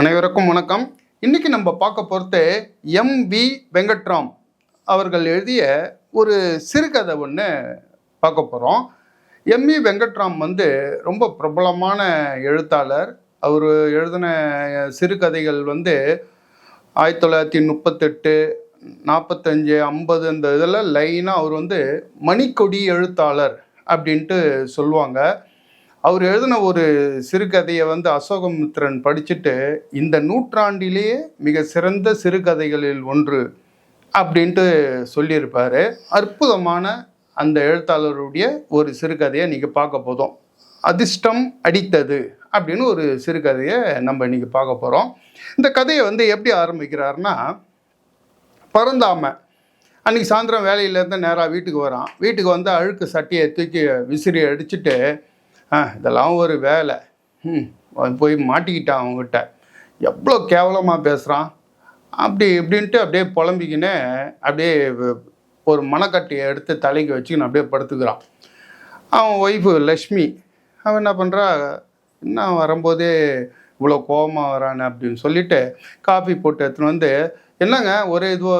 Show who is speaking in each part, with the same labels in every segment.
Speaker 1: அனைவருக்கும் வணக்கம். இன்னைக்கு நம்ம பார்க்க பொறுத்து எம் வி வெங்கட்ராம் அவர்கள் எழுதிய ஒரு சிறுகதை ஒன்று பார்க்க போகிறோம் எம் வி வெங்கட்ராம் வந்து ரொம்ப பிரபலமான எழுத்தாளர். அவர் எழுதின சிறுகதைகள் வந்து ஆயிரத்தி தொள்ளாயிரத்தி முப்பத்தெட்டு நாற்பத்தஞ்சு ஐம்பது இந்த இதெல்லாம் லைனாக அவர் வந்து மணிக்கொடி எழுத்தாளர் அப்படின்ட்டு சொல்லுவாங்க. அவர் எழுதின ஒரு சிறுகதையை வந்து அசோகமித்ரன் படிச்சுட்டு இந்த நூற்றாண்டிலேயே மிக சிறந்த சிறுகதைகளில் ஒன்று அப்படின்ட்டு சொல்லியிருப்பார். அற்புதமான அந்த எழுத்தாளருடைய ஒரு சிறுகதையை நீங்கள் பார்க்க போதும் அதிர்ஷ்டம் அடித்தது அப்படின்னு ஒரு சிறுகதையை நம்ம இன்றைக்கி பார்க்க போகிறோம் இந்த கதையை வந்து எப்படி ஆரம்பிக்கிறாருன்னா பறந்தாம அன்றைக்கி சாயந்தரம் வேலையிலேருந்து நேராக வீட்டுக்கு வரான். வீட்டுக்கு வந்து அழுக்கு சட்டியை தூக்கி விசிறி அடிச்சுட்டு ஆ இதெல்லாம் ஒரு வேலை. ம் அவன் போய் மாட்டிக்கிட்டான் அவங்ககிட்ட எவ்வளோ கேவலமாக பேசுகிறான் அப்படி இப்படின்ட்டு அப்படியே புலம்பிக்கின்னு அப்படியே ஒரு மனக்கட்டையை எடுத்து தலைக்கு வச்சுக்கின்னு அப்படியே படுத்துக்கிறான். அவன் ஒய்ஃபு லக்ஷ்மி. அவன் என்ன பண்ணுறா என்ன வரும்போதே இவ்வளோ கோபமாக வரானு அப்படின்னு சொல்லிட்டு காஃபி போட்டு எடுத்துன்னு வந்து என்னங்க ஒரே இதுவோ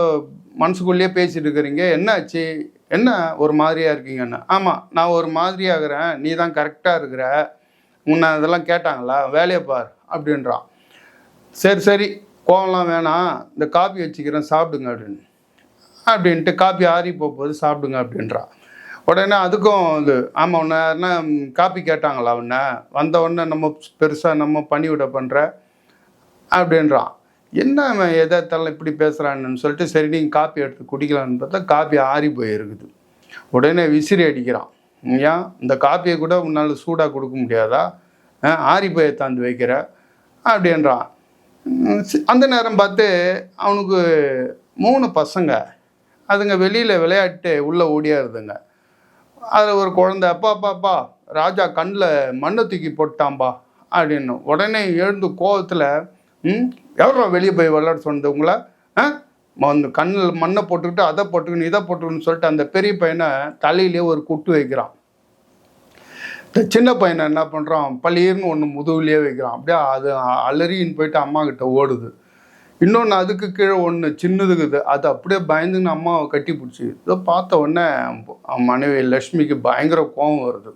Speaker 1: மனசுக்குள்ளேயே பேசிட்டு இருக்கிறீங்க? என்னாச்சு? என்ன ஒரு மாதிரியாக இருக்கீங்கன்னு? ஆமாம் நான் ஒரு மாதிரியாகிறேன். நீ தான் கரெக்டாக இருக்கிற. உன்னை இதெல்லாம் கேட்டாங்களா? வேலையை பார் அப்படின்றான். சரி சரி. கோவம்லாம் வேணாம். இந்த காப்பி வச்சுக்கிறேன் சாப்பிடுங்க அப்படின்னு. அப்படின்ட்டு காப்பி ஆறி போகும்போது சாப்பிடுங்க அப்படின்றான். உடனே அதுக்கும் இது ஆமாம் உன்னை என்ன காப்பி கேட்டாங்களா உன்னை? வந்த உடனே நம்ம பெருசாக நம்ம பணிவிட பண்ணுற அப்படின்றான். என்ன அவன் எதாத்தாலும் இப்படி பேசுகிறான்னு சொல்லிட்டு சரி நீங்கள் காப்பி எடுத்து குடிக்கலான்னு பார்த்தா காப்பி ஆறி போயிருக்குது. உடனே விசிறி அடிக்கிறான். ஏன் இந்த காப்பியை கூட உன்னால் சூடாக கொடுக்க முடியாதா? ஆ, ஆறி போய் தாந்து வைக்கிற. அப்படின்றான். அந்த நேரம் பார்த்து அவனுக்கு மூணு பசங்க அதுங்க வெளியில் விளையாட்டு உள்ளே ஓடியாருதுங்க. அதில் ஒரு குழந்தை அப்பா அப்பா அப்பா ராஜா கண்ணில் மண்ணை தூக்கி போட்டான்பா அப்படின்னு உடனே எழுந்து கோவத்தில் ம் எவ்வளோ வெளியே போய் விளையாட சொன்னதுங்களா ஆ? அந்த கண்ணில் மண்ணை போட்டுக்கிட்டு அதை போட்டுக்கணும் இதை போட்டுக்கணும்னு சொல்லிட்டு அந்த பெரிய பையனை தலையிலே ஒரு குட்டு வைக்கிறான். இந்த சின்ன பையனை என்ன பண்ணுறான் பள்ளியர்னு ஒன்று முதுகுலேயே வைக்கிறான். அப்படியே அது அலறின்னு போயிட்டு அம்மா கிட்ட ஓடுது. இன்னொன்று அதுக்கு கீழே ஒன்று சின்னதுக்குது அது அப்படியே பயந்துன்னு அம்மாவை கட்டி பிடிச்சி. இதை பார்த்த உடனே மனைவி லக்ஷ்மிக்கு பயங்கர கோபம் வருது.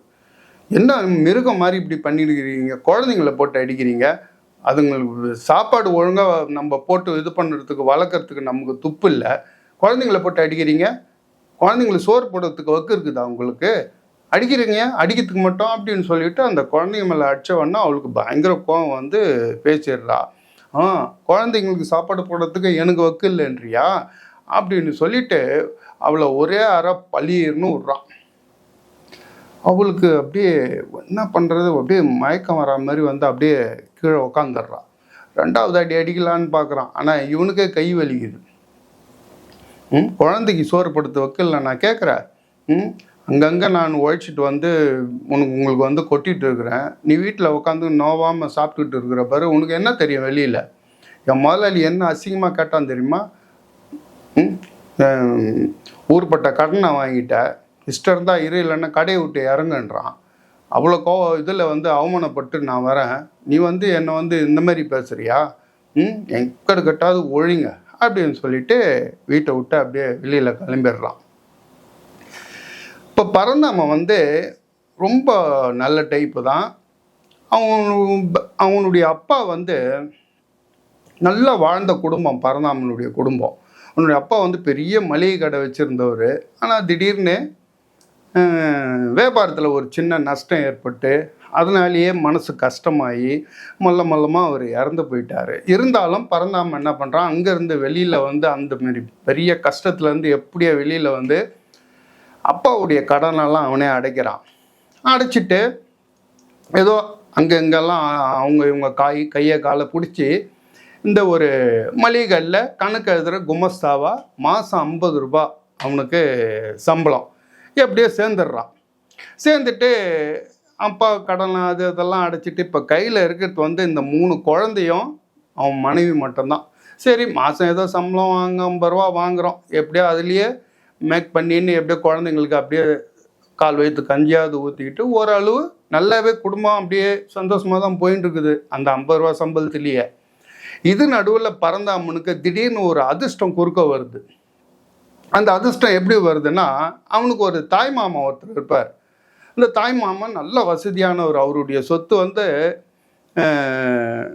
Speaker 1: என்ன மிருகம் மாதிரி இப்படி பண்ணிருக்கிறீங்க குழந்தைங்கள போட்டு அடிக்கிறீங்க. அதுங்களுக்கு சாப்பாடு ஒழுங்காக நம்ம போட்டு இது பண்ணுறதுக்கு வளர்க்குறதுக்கு நமக்கு துப்பு இல்லை. குழந்தைங்கள போட்டு அடிக்கிறீங்க. குழந்தைங்களுக்கு சோறு போடுறதுக்கு வக்கு இருக்குதா உங்களுக்கு? அடிக்கிறீங்க அடிக்கிறதுக்கு மட்டும் அப்படின்னு சொல்லிட்டு அந்த குழந்தைங்க மேலே அடிச்ச அவளுக்கு பயங்கர கோவம் வந்து பேசிடுறா. ஆ குழந்தைங்களுக்கு சாப்பாடு போடுறதுக்கு எனக்கு வக்கு இல்லைன்றியா? அப்படின்னு சொல்லிட்டு அவளை ஒரே அரை பளிர்னு விட்றான் அவளுக்கு அப்படியே என்ன பண்ணுறது அப்படியே மயக்கம் வரா மாதிரி வந்து அப்படியே கீழே உக்காந்துடுறான். ரெண்டாவது அடி அடிக்கலான்னு பார்க்குறான். ஆனால் இவனுக்கே கை வலிக்குது. ம்? குழந்தைக்கு சோறு படுத்து வைக்கல நான் கேட்குறேன். ம்? அங்கங்கே நான் உழைச்சிட்டு வந்து உனக்கு உங்களுக்கு வந்து கொட்டிகிட்டு இருக்கிறேன். நீ வீட்டில் உட்காந்து நோவாமல் சாப்பிட்டுட்டு இருக்கிற பாரு உனக்கு என்ன தெரியும் வெளியில்? என் முதலாளி என்ன அசிங்கமாக கேட்டான் தெரியுமா? ஊர்பட்ட கடனை வாங்கிட்டேன். இஷ்டம் இருந்தால் இரு இல்லைன்னா கடையை விட்டு இறங்குன்றான். அவ்வளோ கோ இதில் வந்து அவமானப்பட்டு நான் வரேன். நீ வந்து என்னை வந்து இந்த மாதிரி பேசுறியா? ம் எக்கடு கட்டாவது ஒழிங்க அப்படின்னு சொல்லிட்டு வீட்டை விட்டு அப்படியே வெளியில் கிளம்பிடுறான் இப்போ பரந்தாமன் வந்து ரொம்ப நல்ல டைப்பு தான். அவன் அவனுடைய அப்பா வந்து நல்லா வாழ்ந்த குடும்பம் பரந்தாமனுடைய குடும்பம். அவனுடைய அப்பா வந்து பெரிய மளிகை கடை வச்சுருந்தவர். ஆனால் திடீர்னு வியாபாரத்தில் ஒரு சின்ன நஷ்டம் ஏற்பட்டு அதனாலேயே மனசு கஷ்டமாகி மல்ல மொல்லமாக அவர் இறந்து போயிட்டார். இருந்தாலும் பரந்தாம என்ன பண்ணுறான் அங்கேருந்து வெளியில் வந்து அந்த மாரி பெரிய கஷ்டத்துலேருந்து எப்படியோ வெளியில் வந்து அப்பாவுடைய கடனெல்லாம் அவனே அடைக்கிறான். அடைச்சிட்டு ஏதோ அங்கங்கெல்லாம் அவங்க இவங்க காய் கையை காலை பிடிச்சி இந்த ஒரு மளிகைகளில் கணக்கு எழுதுகிற குமஸ்தாவாக மாதம் ஐம்பது ரூபா அவனுக்கு சம்பளம். எப்படியோ சேர்ந்துடுறான். சேர்ந்துட்டு அப்பா கடன் அது இதெல்லாம் அடைச்சிட்டு இப்போ கையில் இருக்கிறது வந்து இந்த மூணு குழந்தையும் அவன் மனைவி மட்டும்தான். சரி மாதம் ஏதோ சம்பளம் வாங்க ஐம்பது ரூபா வாங்குகிறோம் எப்படியோ அதுலேயே மேக் பண்ணின்னு எப்படியோ குழந்தைங்களுக்கு அப்படியே கால் வயிற்று கஞ்சியாவது ஊற்றிக்கிட்டு ஓரளவு நல்லாவே குடும்பம் அப்படியே சந்தோஷமாக தான் போயின்னு இருக்குது அந்த ஐம்பது ரூபா சம்பளத்துலேயே. இது நடுவில் பறந்தாமனுக்கு திடீர்னு ஒரு அதிர்ஷ்டம் குறுக்க வருது. அந்த அதிர்ஷ்டம் எப்படி வருதுன்னா அவனுக்கு ஒரு தாய் மாமா ஒருத்தர் இருப்பார். இந்த தாய் மாமன் நல்ல வசதியானவர். அவருடைய சொத்து வந்து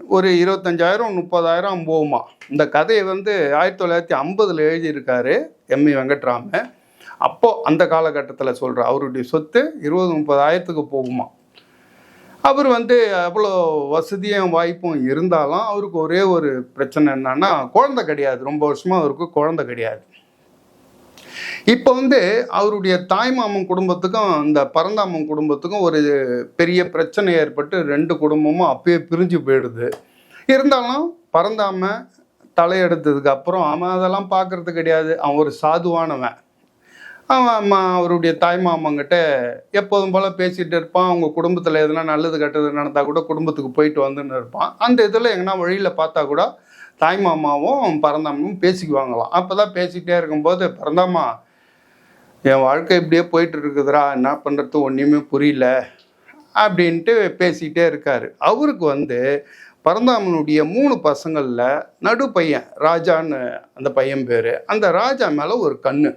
Speaker 1: ஒரு இருபத்தஞ்சாயிரம் முப்பதாயிரம் போகுமா. இந்த கதையை வந்து ஆயிரத்தி தொள்ளாயிரத்தி ஐம்பதில் எழுதியிருக்காரு எம்இ வெங்கட்ராம அப்போது அந்த காலகட்டத்தில் சொல்கிற அவருடைய சொத்து இருபது முப்பதாயிரத்துக்கு போகுமா. அவர் வந்து அவ்வளோ வசதியும் வாய்ப்பும் இருந்தாலும் அவருக்கு ஒரே ஒரு பிரச்சனை என்னன்னா குழந்தை கிடையாது. ரொம்ப வருஷமாக அவருக்கு குழந்தை கிடையாது. இப்போ வந்து அவருடைய தாய்மாமன் குடும்பத்துக்கும் இந்த பரந்தாமன் குடும்பத்துக்கும் ஒரு பெரிய பிரச்சனை ஏற்பட்டு ரெண்டு குடும்பமும் அப்பயே பிரிஞ்சு போயிடுது. இருந்தாலும் பரந்தாம தலையெடுத்ததுக்கு அப்புறம் அவன் அதெல்லாம் பார்க்கறது கிடையாது. அவன் ஒரு சாதுவானவன். அவன் அம்மா அவருடைய தாய்மாமங்கிட்ட எப்போதும் போல் பேசிகிட்டு இருப்பான். அவங்க குடும்பத்தில் எதுனா நல்லது கெட்டது நடந்தால் கூட குடும்பத்துக்கு போயிட்டு வந்துன்னு இருப்பான். அந்த இதில் எங்கன்னா வழியில் பார்த்தா கூட தாய் மாமாவும் பரந்தாமனும் பேசிக்குவாங்களாம். அப்போ தான் பேசிக்கிட்டே இருக்கும்போது பரந்தாமா என் வாழ்க்கை இப்படியே போயிட்டு இருக்குதுரா என்ன பண்ணுறது ஒன்றுமே புரியல. அப்படின்ட்டு பேசிக்கிட்டே இருக்கார். அவருக்கு வந்து பரந்தாமனுடைய மூணு பசங்களில் நடு பையன் ராஜான்னு அந்த பையன் பேர். அந்த ராஜா மேலே ஒரு கண்ணு.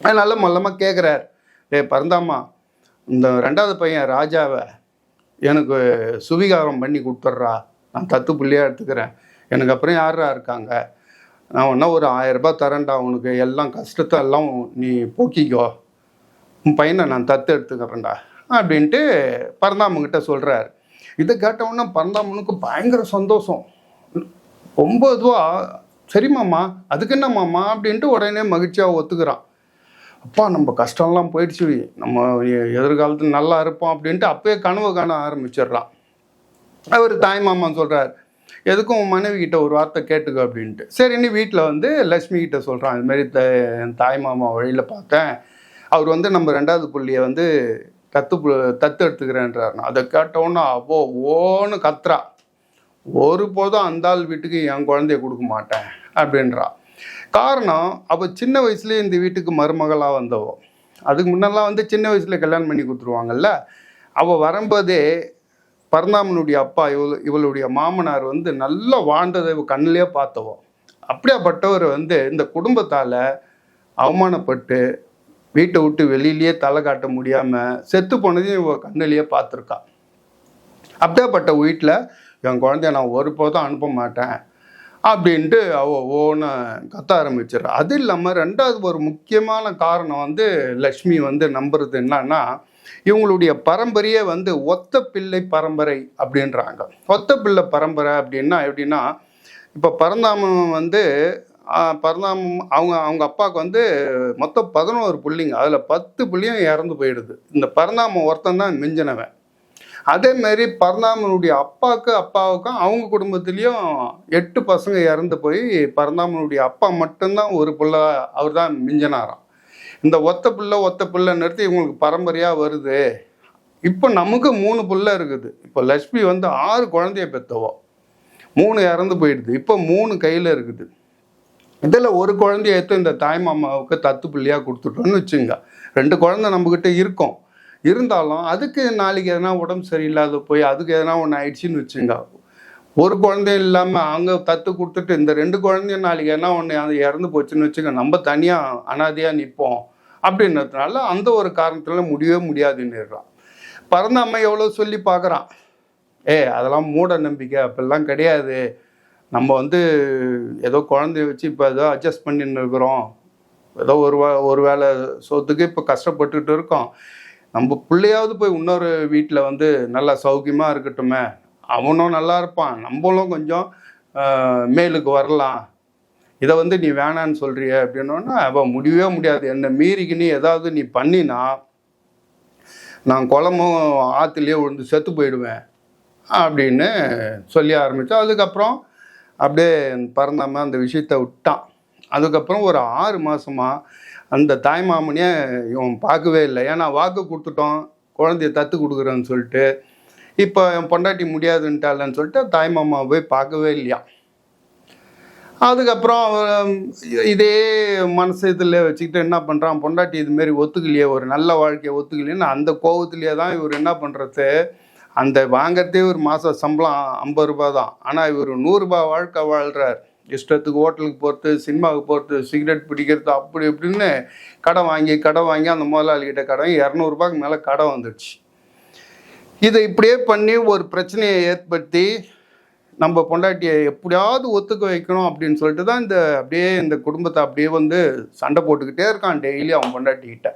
Speaker 1: அதனால் மொல்லமாக கேட்குறார் டே பரந்தாமா இந்த ரெண்டாவது பையன் ராஜாவை எனக்கு சுவிகாரம் பண்ணி கொடுத்துட்றா. நான் தத்து புள்ளியாக எடுத்துக்கிறேன். எனக்கு அப்புறம் யாரா இருக்காங்க? நான் ஒன்றா ஒரு ஆயிரம் ரூபாய் தரேன்டா உனக்கு. எல்லாம் கஷ்டத்தை எல்லாம் நீ போக்கிக்கோ. உன் பையனை நான் தத்து எடுத்துக்கிறேன்டா அப்படின்ட்டு பரந்தாமன்கிட்ட சொல்கிறார் இதை கேட்டவுடனே பரந்தாமனுக்கு பயங்கர சந்தோஷம். ரொம்ப இதுவா சரி மாமா அதுக்கு என்ன மாமா அப்படின்ட்டு உடனே மகிழ்ச்சியாக ஒத்துக்கிறான். அப்பா நம்ம கஷ்டம்லாம் போயிடுச்சு. நம்ம எதிர்காலத்தில் நல்லா இருப்போம் அப்படின்ட்டு அப்பயே கனவு காண ஆரம்பிச்சிடுறான். அவர் தாய் மாமா சொல்கிறார் எதுக்கும் உன் மனைவி கிட்ட ஒரு வார்த்தை கேட்டுக்கோ அப்படின்ட்டு. சரின்னு வீட்டில் வந்து லக்ஷ்மி கிட்ட சொல்கிறான் இதுமாரி த என் தாய் மாமா வழியில் பார்த்தேன். அவர் வந்து நம்ம ரெண்டாவது புள்ளியை வந்து தத்து தத்து எடுத்துக்கிறேன்றார் அதை கேட்டவுடனே அவ்வளோ ஓன்னு கத்துறா. ஒருபோதும் அந்த ஆள் வீட்டுக்கு என் குழந்தைய கொடுக்க மாட்டேன் அப்படின்றா. காரணம் அவள் சின்ன வயசுலேயே இந்த வீட்டுக்கு மருமகளாக வந்தவோ. அதுக்கு முன்னெல்லாம் வந்து சின்ன வயசுல கல்யாணம் பண்ணி கொடுத்துருவாங்கல்ல. அவள் வரும்போதே பரந்தாமனுடைய அப்பா இவள் இவளுடைய மாமனார் வந்து நல்லா வாழ்ந்ததை கண்ணிலே பார்த்தவோ. அப்படியாப்பட்டவர் வந்து இந்த குடும்பத்தால் அவமானப்பட்டு வீட்டை விட்டு வெளியிலேயே தலை காட்ட முடியாமல் செத்து போனதையும் இவ கண்ணிலேயே பார்த்துருக்கா. அப்படியாப்பட்ட வீட்டில் என் குழந்தைய நான் ஒரு போதும் அனுப்ப மாட்டேன் அப்படின்ட்டு அவ ஓன கத்த ஆரம்பிச்சிடுறா. அது இல்லாமல் ரெண்டாவது ஒரு முக்கியமான காரணம் வந்து லக்ஷ்மி வந்து நம்புறது என்னன்னா இவங்களுடைய பரம்பரையே வந்து ஒத்த பிள்ளை பரம்பரை அப்படின்றாங்க. ஒத்த பிள்ளை பரம்பரை அப்படின்னா எப்படின்னா இப்போ பரந்தாமன் வந்து பரந்தாமம் அவங்க அவங்க அப்பாவுக்கு வந்து மொத்தம் பதினோரு புள்ளிங்க. அதில் பத்து புள்ளியும் இறந்து போயிடுது. இந்த பரந்தாமன் ஒருத்தன் தான் மிஞ்சினவன். அதே மாதிரி பரந்தாமனுடைய அப்பாவுக்கு அப்பாவுக்கும் அவங்க குடும்பத்துலேயும் எட்டு பசங்க இறந்து போய் பரந்தாமனுடைய அப்பா மட்டும்தான் ஒரு பிள்ளை அவர் தான் மிஞ்சினாராம். இந்த ஒத்த பிள்ளை ஒத்த பிள்ளை நிறுத்தி இவங்களுக்கு பரம்பரையாக வருது. இப்போ நமக்கு மூணு பிள்ளை இருக்குது. இப்போ லக்ஷ்மி வந்து ஆறு குழந்தைய பெற்றவோ மூணு இறந்து போயிடுது. இப்போ மூணு கையில் இருக்குது. இதில் ஒரு குழந்தைய எடுத்து இந்த தாய்மாமாவுக்கு தத்து பிள்ளையாக கொடுத்துட்டோன்னு வச்சுங்க. ரெண்டு குழந்தை நம்மக்கிட்ட இருக்கும். இருந்தாலும் அதுக்கு நாளைக்கு எதனா உடம்பு சரியில்லாத போய் அதுக்கு எதனா ஒன்று ஆயிடுச்சுன்னு வச்சுங்க. ஒரு குழந்தையும் இல்லாமல் அங்கே தத்து கொடுத்துட்டு இந்த ரெண்டு குழந்தையும் நாளைக்கு என்ன ஒன்று அது இறந்து போச்சுன்னு வச்சுங்க. நம்ம தனியாக அனாதையாக நிற்போம் அப்படின்றதுனால அந்த ஒரு காரணத்தில் முடியவே முடியாதுன்னுறான் பிறந்த அம்மா எவ்வளோ சொல்லி பார்க்குறான். ஏ அதெல்லாம் மூட நம்பிக்கை அப்படிலாம் கிடையாது. நம்ம வந்து ஏதோ குழந்தைய வச்சு இப்போ ஏதோ அட்ஜஸ்ட் பண்ணின்னு இருக்கிறோம். ஏதோ ஒரு வே ஒரு வேளை சொத்துக்கு இப்போ கஷ்டப்பட்டுக்கிட்டு இருக்கோம். நம்ம பிள்ளையாவது போய் இன்னொரு வீட்டில் வந்து நல்லா சௌக்கியமாக இருக்கட்டுமே. அவனும் நல்லா இருப்பான். நம்மளும் கொஞ்சம் மேலுக்கு வரலாம். இதை வந்து நீ வேணான்னு சொல்றிய அப்படின்னோன்னா அவள் முடியவே முடியாது. என்னை மீறிக்கு நீ ஏதாவது நீ பண்ணினா நான் குளமும் ஆற்றுலேயே விழுந்து செத்து போயிடுவேன் அப்படின்னு சொல்லி ஆரம்பித்தோம் அதுக்கப்புறம் அப்படியே பறந்தாம அந்த விஷயத்த விட்டான். அதுக்கப்புறம் ஒரு ஆறு மாதமாக அந்த தாய்மாமனையே இவன் பார்க்கவே இல்லை. ஏன்னா வாக்கு கொடுத்துட்டோம் குழந்தைய தத்து கொடுக்குறேன்னு சொல்லிட்டு இப்போ என் பொண்டாட்டி முடியாதுன்ட்டாலன்னு சொல்லிட்டு தாய்மாமா போய் பார்க்கவே இல்லையா அதுக்கப்புறம் இதே மனசு இதில் வச்சுக்கிட்டு என்ன பண்ணுறான் பொண்டாட்டி இதுமாரி ஒத்துக்கலையே ஒரு நல்ல வாழ்க்கையை ஒத்துக்கலையேன்னு அந்த கோவத்திலேயே தான் இவர் என்ன பண்ணுறது அந்த வாங்கறதே ஒரு மாத சம்பளம் ஐம்பது ரூபா தான். ஆனால் இவர் நூறுரூபா வாழ்க்கை வாழ்கிறார் இஷ்டத்துக்கு ஹோட்டலுக்கு போகிறது சினிமாவுக்கு போகிறது சிகரெட் பிடிக்கிறது அப்படி இப்படின்னு கடன் வாங்கி கடன் வாங்கி அந்த முதலாளிகிட்ட கடன் இரநூறுபாய்க்கு மேலே கடன் வந்துடுச்சு. இதை இப்படியே பண்ணி ஒரு பிரச்சனையை ஏற்படுத்தி நம்ம பொண்டாட்டியை எப்படியாவது ஒத்துக்க வைக்கணும் அப்படின்னு சொல்லிட்டு தான் இந்த அப்படியே இந்த குடும்பத்தை அப்படியே வந்து சண்டை போட்டுக்கிட்டே இருக்கான் டெய்லி அவன் பொண்டாட்டிக்கிட்ட.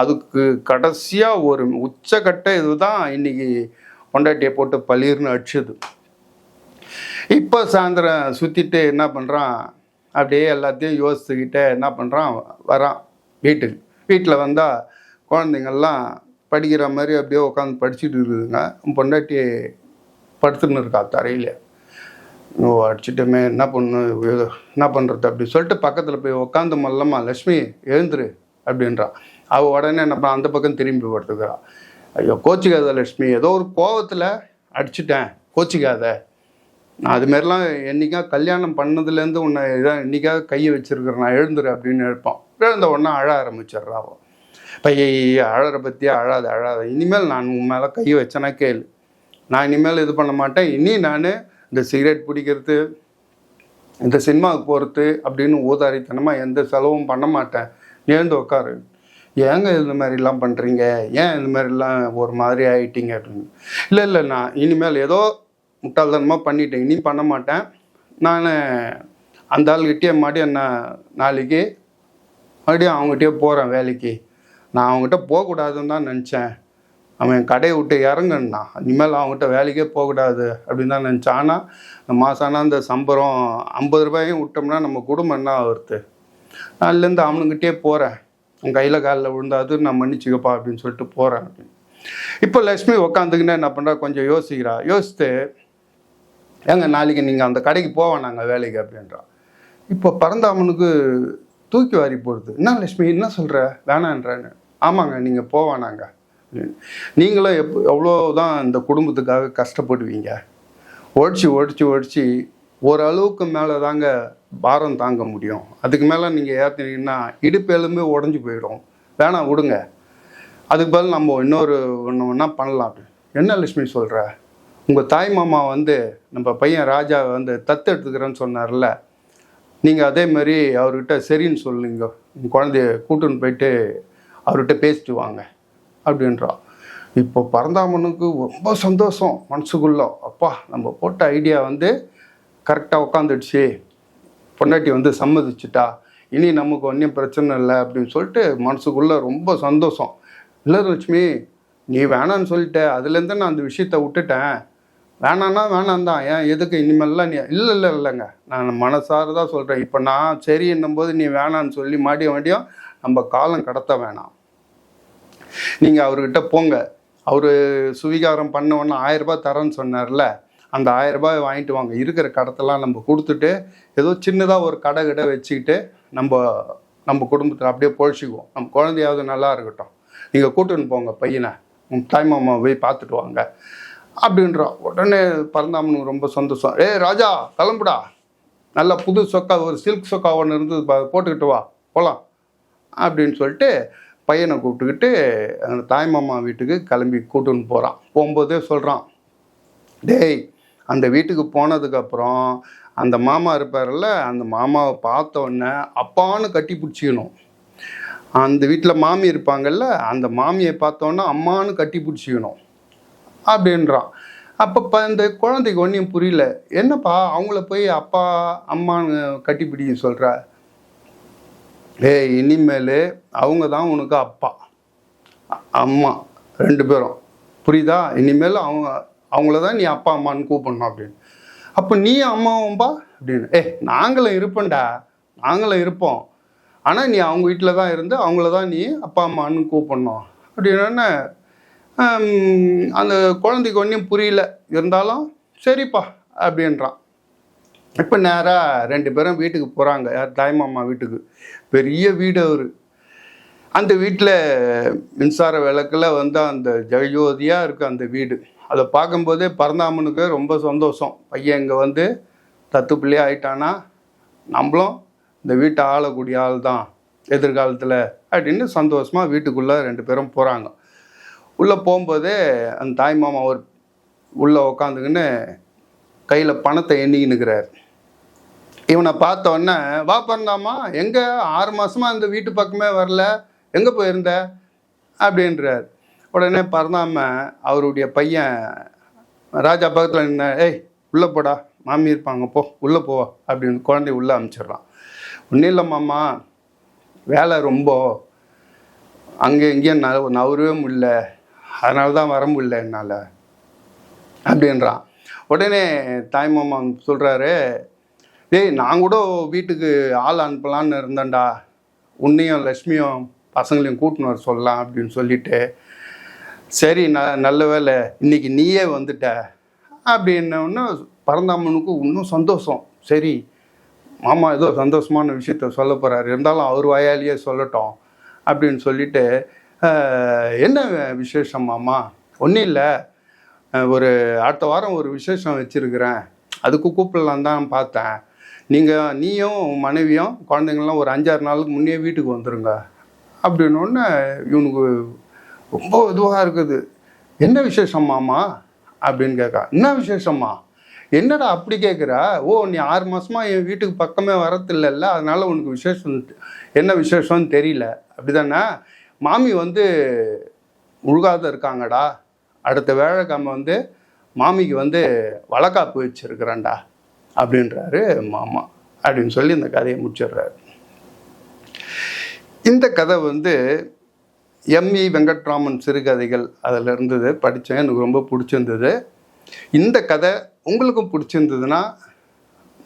Speaker 1: அதுக்கு கடைசியாக ஒரு உச்சக்கட்ட இதுதான் இன்னைக்கு பொண்டாட்டியை போட்டு பளிர்னு அடிச்சது. இப்போ சாயந்தரம் சுற்றிட்டு என்ன பண்ணுறான் அப்படியே எல்லாத்தையும் யோசிச்சுக்கிட்டே என்ன பண்ணுறான் வரான் வீட்டுக்கு. வீட்டில் வந்தால் குழந்தைங்கள்லாம் படிக்கிற மாதிரி அப்படியே உட்காந்து படிச்சுட்டு இருக்குதுங்க. பொண்டாட்டி படுத்துன்னு இருக்கா தரையில. ஓ அடிச்சிட்டோமே. என்ன பண்ணு? என்ன பண்ணுறது அப்படின்னு சொல்லிட்டு பக்கத்தில் போய் உட்காந்து மல்லம்மா லக்ஷ்மி எழுந்துரு அப்படின்றான் அவள் உடனே என்ன பண்ணா, அந்த பக்கம் திரும்பி படுத்துக்கிறான் ஐயோ கோச்சிக்காத லக்ஷ்மி ஏதோ ஒரு கோவத்தில் அடிச்சிட்டேன். கோச்சிக்காத. நான் அது என்றைக்கா என்னைக்கா கல்யாணம் பண்ணதுலேருந்து உன்னை இதான் என்னைக்காவது கையை வச்சிருக்கிறேன். நான் எழுந்துரு அப்படின்னு எழுப்பான் எழுந்த உடனே அழ ஆரம்பிச்சிடுறா அவள் பைய அழற பற்றி அழாத அழாத. இனிமேல் நான் உன் மேலே கையை வச்சேன்னா கேளு. நான் இனிமேல் இது பண்ண மாட்டேன். இனி நான் இந்த சிகரெட் பிடிக்கிறது இந்த சினிமாவுக்கு போகிறது அப்படின்னு ஊதாரித்தனமாக எந்த செலவும் பண்ண மாட்டேன். ஏந்து உட்காரு ஏங்க இந்த மாதிரிலாம் பண்ணுறீங்க ஏன் இந்த மாதிரிலாம் ஒரு மாதிரி ஆகிட்டீங்க அப்படின்னு. இல்லை இல்லை நான் இனிமேல் ஏதோ முட்டாள்தனமாக பண்ணிட்டேன். இனி பண்ண மாட்டேன். நான் அந்த ஆள்கிட்டே மறுபடியும் என்ன நாளைக்கு மறுபடியும் அவங்ககிட்டயே போகிறேன் வேலைக்கு. நான் அவங்ககிட்ட போகக்கூடாதுன்னு தான் நினச்சேன். அவன் கடையை விட்டு இறங்குன்னா. இனிமேல் அவங்ககிட்ட வேலைக்கே போகக்கூடாது அப்படின்னு தான் நினச்சேன். ஆனால் மாதம் ஆனால் அந்த சம்பரம் ஐம்பது ரூபாயும் விட்டோம்னா நம்ம குடும்பம் என்ன ஆகுறது? அதுலேருந்து அவனுங்கிட்டே போகிறேன் உன் கையில் காலில் விழுந்தாது நான் மன்னிச்சுக்கப்பா அப்படின்னு சொல்லிட்டு போகிறேன் அப்படின்னு இப்போ லக்ஷ்மி உக்காந்துக்கின்னு என்ன பண்ணுறா கொஞ்சம் யோசிக்கிறா. யோசித்து ஏங்க நாளைக்கு நீங்கள் அந்த கடைக்கு போவேன் நாங்கள் வேலைக்கு அப்படின்றா. இப்போ பரந்தாமனுக்கு தூக்கி வாரி போடுது. என்ன லட்சுமி என்ன சொல்கிற வேணான்றான்னு. ஆமாங்க நீங்கள் போவானாங்க நீங்களும் எப் எவ்வளோ தான் இந்த குடும்பத்துக்காக கஷ்டப்படுவீங்க. ஒடிச்சு ஒடிச்சு ஒடிச்சு ஓரளவுக்கு மேலே தாங்க பாரம் தாங்க முடியும். அதுக்கு மேலே நீங்கள் ஏற்றினீங்கன்னா இடுப்பு எலும்பே உடஞ்சி போயிடும். வேணாம் விடுங்க. அதுக்கு பதில் நம்ம இன்னொரு ஒன்று ஒன்றா பண்ணலாம். என்ன லட்சுமி சொல்கிற உங்கள் தாய் மாமா வந்து நம்ம பையன் ராஜா வந்து தத்து எடுத்துக்கிறேன்னு சொன்னார்ல. நீங்கள் அதே மாதிரி அவர்கிட்ட சரின்னு சொல்லுங்க. உங்கள் குழந்தைய கூட்டுன்னு போயிட்டு அவர்கிட்ட பேசிட்டு வாங்க. அப்படின்றா. இப்போ பரந்தாமனுக்கு ரொம்ப சந்தோஷம் மனசுக்குள்ள. அப்பா நம்ம போட்ட ஐடியா வந்து கரெக்டாக உட்காந்துடுச்சு பொண்டாட்டி வந்து சம்மதிச்சிட்டா. இனி நமக்கு ஒன்றும் பிரச்சனை இல்லை அப்படின்னு சொல்லிட்டு மனசுக்குள்ள ரொம்ப சந்தோஷம். இல்லை லட்சுமி நீ வேணான்னு சொல்லிட்ட. அதுலேருந்து நான் அந்த விஷயத்த விட்டுட்டேன். வேணான்னா வேணாம் தான். ஏன் எதுக்கு? இனிமேல்லாம் நீ இல்லை இல்லை இல்லைங்க. நான் மனசார தான் சொல்கிறேன் இப்போ நான் சரி என்னும்போது நீ வேணான்னு சொல்லி மாடியும் மாடியும் நம்ம காலம் கடத்த வேணாம். நீங்கள் அவர்கிட்ட போங்க. அவர் சுவீகாரம் பண்ண உடனே தரேன்னு சொன்னார்ல அந்த ஆயிரம் வாங்கிட்டு வாங்க. இருக்கிற கடத்தெல்லாம் நம்ம கொடுத்துட்டு ஏதோ சின்னதாக ஒரு கடை கடை வச்சுக்கிட்டு நம்ம நம்ம குடும்பத்தில் அப்படியே பொழைச்சிக்குவோம். நம்ம குழந்தையாவது நல்லா இருக்கட்டும். நீங்கள் கூட்டுன்னு போங்க பையனை. உன் தாய் மாமா போய் பார்த்துட்டு வாங்க. அப்படின்றோம் உடனே பரந்தாமனுக்கு ரொம்ப சந்தோஷம். ஏய் ராஜா கிளம்புடா. நல்ல புது சொக்கா ஒரு சில்க் சொக்கா ஒன்று இருந்து பா- போட்டுக்கிட்டு வா. போகலாம் அப்படின்னு சொல்லிட்டு பையனை கூப்பிட்டுக்கிட்டு அந்த தாய் மாமா வீட்டுக்கு கிளம்பி கூட்டுன்னு போகிறான் போகும்போதே சொல்கிறான் டேய் அந்த வீட்டுக்கு போனதுக்கப்புறம் அந்த மாமா இருப்பார்ல அந்த மாமாவை பார்த்த உடனே அப்பான்னு கட்டி பிடிச்சிக்கணும். அந்த வீட்டில் மாமி இருப்பாங்கல்ல அந்த மாமியை பார்த்தோன்னே அம்மான்னு கட்டி பிடிச்சிக்கணும். அப்படின்றான். அப்போ இப்போ இந்த குழந்தைக்கு ஒன்றும் புரியல. என்னப்பா அவங்கள போய் அப்பா அம்மான்னு கட்டி பிடிக்க சொல்கிற ஏய் இனிமேல் அவங்க தான் உனக்கு அப்பா. அம்மா ரெண்டு பேரும். புரியுதா? இனிமேல் அவங்க அவங்கள தான் நீ அப்பா அம்மான்னு கூப்பிடணும் அப்படின்னு. அப்போ நீ அம்மாவும்பா அப்படின்னு. ஏ நாங்களும் இருப்போம்டா. நாங்களும் இருப்போம். ஆனால் நீ அவங்க வீட்டில் தான் இருந்து அவங்கள தான் நீ அப்பா அம்மான்னு கூப்பிடணும். அப்படின்னோடனே அந்த குழந்தைக்கு ஒன்றும் புரியல. இருந்தாலும் சரிப்பா அப்படின்றான். இப்போ நேராக ரெண்டு பேரும் வீட்டுக்கு போகிறாங்க யார்? தாய்மாமா வீட்டுக்கு. பெரிய வீடு அவர். அந்த வீட்டில் மின்சார விளக்கில் வந்து அந்த ஜெகஜோதியாக இருக்குது அந்த வீடு. அதை பார்க்கும்போதே பரந்தாமனுக்கு ரொம்ப சந்தோஷம். பையன் இங்கே வந்து தத்து பிள்ளையாக ஆயிட்டானா? நம்மளும் இந்த வீட்டை ஆளக்கூடிய ஆள் தான் எதிர்காலத்தில் அப்படின்னு சந்தோஷமாக வீட்டுக்குள்ளே ரெண்டு பேரும் போகிறாங்க உள்ளே போகும்போதே அந்த தாய்மாமா ஒரு உள்ளே உக்காந்துக்கின்னு கையில் பணத்தை எண்ணிக்கின்னுக்கிறார் இவனை பார்த்த உடனே வா பிறந்தாமா எங்கே ஆறு மாதமாக இந்த வீட்டு பக்கமே வரல எங்கே போயிருந்த? அப்படின்றார். உடனே பறந்தாம அவருடைய பையன் ராஜா பக்கத்தில் நின்ன ஏய் உள்ளே போடா மாமி இருப்பாங்க போ உள்ளே போவா அப்படின்னு குழந்தைய உள்ளே அனுப்பிச்சிடுறான் ஒன்றும் இல்லை மாமா வேலை ரொம்ப அங்கே இங்கேயும் ந நவரவே முடியல அதனால தான் வர முடியல என்னால் அப்படின்றான். உடனே தாய்மாமா சொல்கிறாரு டேய் நான் கூட வீட்டுக்கு ஆள் அனுப்பலான்னு இருந்தேன்டா. உன்னையும் லக்ஷ்மியும் பசங்களையும் கூட்டின்னு வர சொல்லலாம் அப்படின்னு சொல்லிட்டு சரி ந நல்ல வேலை இன்னைக்கு நீயே வந்துட்ட. அப்படின்னோடனே பரந்தாமனுக்கு இன்னும் சந்தோஷம். சரி மாமா ஏதோ சந்தோஷமான விஷயத்த சொல்ல போகிறாரு இருந்தாலும் அவர் வாயாலேயே சொல்லட்டும் அப்படின்னு சொல்லிட்டு என்ன விசேஷம் மாமா? ஒன்றும் இல்லை. ஒரு அடுத்த வாரம் ஒரு விசேஷம் வச்சுருக்கிறேன். அதுக்கு கூப்பிடலாம் தான் பார்த்தேன். நீங்கள் நீயும் மனைவியும் குழந்தைங்கள்லாம் ஒரு அஞ்சாறு நாளுக்கு முன்னே வீட்டுக்கு வந்துடுங்க அப்படின்னோடனே இவனுக்கு ரொம்ப இதுவாக இருக்குது. என்ன விசேஷமாம்மா அப்படின்னு கேட்கா. என்ன விசேஷம்மா? என்னடா அப்படி கேட்குற ஓ நீ ஆறு மாதமாக என் வீட்டுக்கு பக்கமே வரதில்லைல்ல அதனால் உனக்கு விசேஷம் என்ன விசேஷம்னு தெரியல. அப்படிதானே? மாமி வந்து உழுகாத இருக்காங்கடா. அடுத்த வேலைக்கிழமை வந்து மாமிக்கு வந்து வளக்காப்பு வச்சுருக்குறேன்டா. அப்படின்றாரு மாமா அப்படின்னு சொல்லி இந்த கதையை முடிச்சிடுறாரு. இந்த கதை வந்து எம்இ வெங்கட்ராமன் சிறுகதைகள் அதில் இருந்தது படித்தேன் எனக்கு ரொம்ப பிடிச்சிருந்தது. இந்த கதை உங்களுக்கும் பிடிச்சிருந்ததுன்னா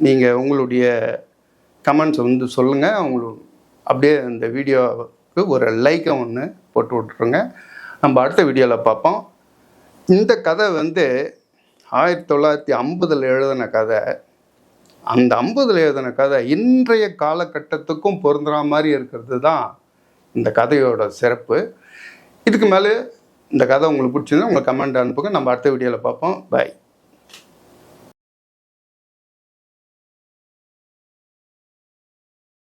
Speaker 1: நீங்கள் உங்களுடைய கமெண்ட்ஸ் வந்து சொல்லுங்கள் உங்களுக்கு அப்படியே இந்த வீடியோவுக்கு ஒரு லைக்கை ஒன்று போட்டு விட்ருங்க நம்ம அடுத்த வீடியோவில் பார்ப்போம். இந்த கதை வந்து ஆயிரத்தி தொள்ளாயிரத்தி ஐம்பதில் எழுதின கதை. அந்த ஐம்பதில் எழுதின கதை இன்றைய காலகட்டத்துக்கும் பொருந்துற மாதிரி இருக்கிறது தான் இந்த கதையோட சிறப்பு. இதுக்கு மேலே இந்த கதை உங்களுக்கு பிடிச்சிருந்தா உங்களுக்கு கமெண்ட் அனுப்புங்க. நம்ம அடுத்த வீடியோவில் பார்ப்போம். பை.